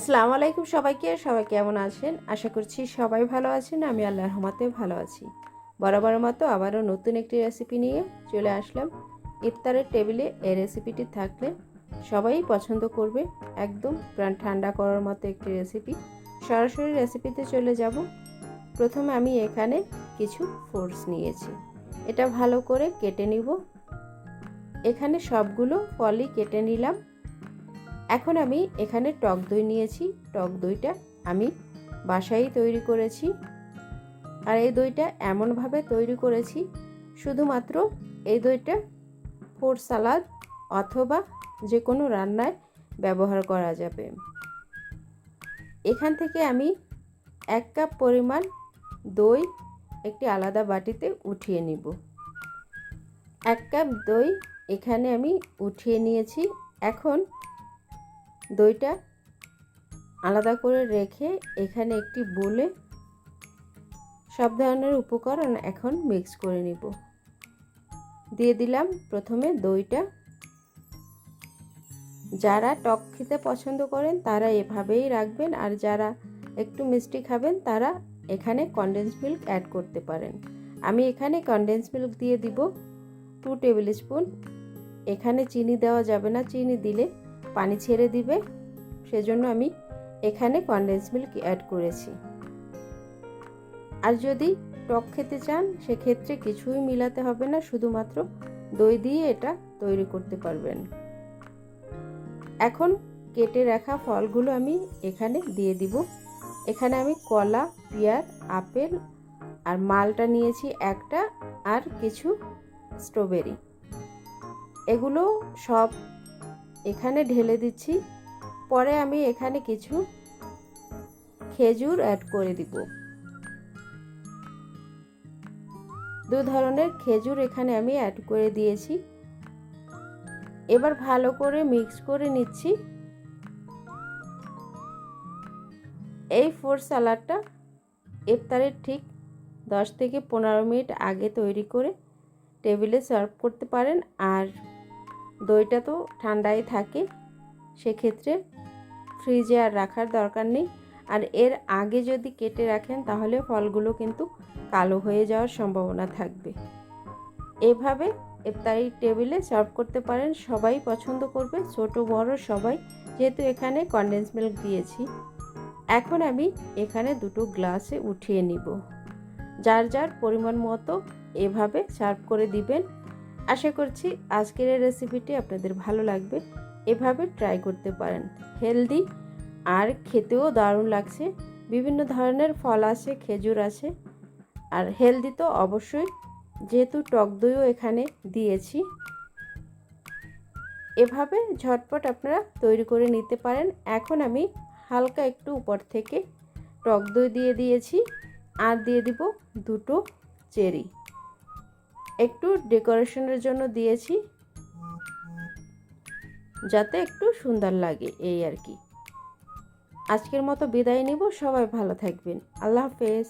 আসসালামু আলাইকুম সবাইকে, সবাই কেমন আছেন? আশা করছি সবাই ভালো আছেন, আমি আল্লাহর রহমতে ভালো আছি। বরাবর মতো আবারও নতুন একটি রেসিপি নিয়ে চলে আসলাম। ইফতারের টেবিলে এই রেসিপিটি থাকলে সবাই পছন্দ করবে, একদম প্রাণ ঠান্ডা করার মতো একটি রেসিপি সরাসরি রেসিপিতে চলে যাব। প্রথমে আমি এখানে কিছু ফোর্স নিয়েছি। এটা ভালো করে কেটে নিব। এখানে সবগুলো ফলই কেটে নিলাম। এখন আমি এখানে টক দই নিয়েছি। টক দইটা আমি বাসায় তৈরি করেছি। আর এই দইটা এমনভাবে তৈরি করেছি, শুধুমাত্র এই দইটা ফোর সালাদ অথবা যে কোনো রান্নায় ব্যবহার করা যাবে। এখান থেকে আমি এক কাপ পরিমাণ দই একটি আলাদা বাটিতে উঠিয়ে নিব। এক কাপ দই এখানে আমি উঠিয়ে নিয়েছি। এখন দইটা আলাদা করে রেখে এখানে একটি বলে সব ধরনের উপকরণ এখন মিক্স করে নিব। দিয়ে দিলাম প্রথমে দইটা। যারা টক খেতে পছন্দ করেন তারা এভাবেই রাখবেন আর যারা একটু মিষ্টি খাবেন তারা এখানে কনডেন্স মিল্ক অ্যাড করতে পারেন। আমি এখানে কনডেন্স মিল্ক দিয়ে দিব। টু টেবিল স্পুন এখানে চিনি দেওয়া যাবে না। চিনি দিলে পানি ছেড়ে দিবে, সেজন্য আমি এখানে কনডেন্স মিল্ক অ্যাড করেছি। আর যদি টক খেতে চান, সেক্ষেত্রে কিছুই মিলাতে হবে না, শুধুমাত্র দই দিয়ে এটা তৈরি করতে পারবেন। এখন কেটে রাখা ফলগুলো আমি এখানে দিয়ে দিব। এখানে আমি কলা পেয়ার আপেল আর মালটা নিয়েছি একটা আর কিছু স্ট্রবেরি এগুলো সব এখানে ঢেলে দিচ্ছি। পরে আমি এখানে কিছু খেজুর অ্যাড করে দিব। দু ধরনের খেজুর এখানে আমি অ্যাড করে দিয়েছি। এবার ভালো করে মিক্স করে নিচ্ছি। এই ফোর সালাডটা ইফতারের ঠিক দশ থেকে পনেরো মিনিট আগে তৈরি করে টেবিলে সার্ভ করতে পারেন। আর দইটা তো ঠান্ডায় থাকে, সেক্ষেত্রে ফ্রিজে আর রাখার দরকার নেই। আর এর আগে যদি কেটে রাখেন, তাহলে ফলগুলো কিন্তু কালো হয়ে যাওয়ার সম্ভাবনা থাকবে। এভাবে ইফতারি টেবিলে সার্ভ করতে পারেন, সবাই পছন্দ করবে, ছোট, বড়, সবাই। যেহেতু এখানে কনডেন্স মিল্ক দিয়েছি। এখন আমি এখানে দুটো গ্লাসে উঠিয়ে নিব। যার যার পরিমাণ মতো এভাবে সার্ভ করে দিবেন। আশা করছি আজকের এই রেসিপিটি আপনাদের ভালো লাগবে। এভাবে ট্রাই করতে পারেন। হেলদি আর খেতেও দারুণ লাগছে। বিভিন্ন ধরনের ফল আছে, খেজুর আছে। আর হেলদি তো অবশ্যই। যেহেতু টক দইও এখানে দিয়েছি। এভাবে ঝটপট আপনারা তৈরি করে নিতে পারেন। এখন আমি হালকা একটু উপর থেকে টক দই দিয়ে দিয়েছি। আর দিয়ে দিব দুটো চেরি। একটু ডেকোরেশনের জন্য দিয়েছি, যাতে একটু সুন্দর লাগে এই আর কি। আজকের মতো বিদায় নিব, সবাই ভালো থাকবেন। আল্লাহ হাফেজ।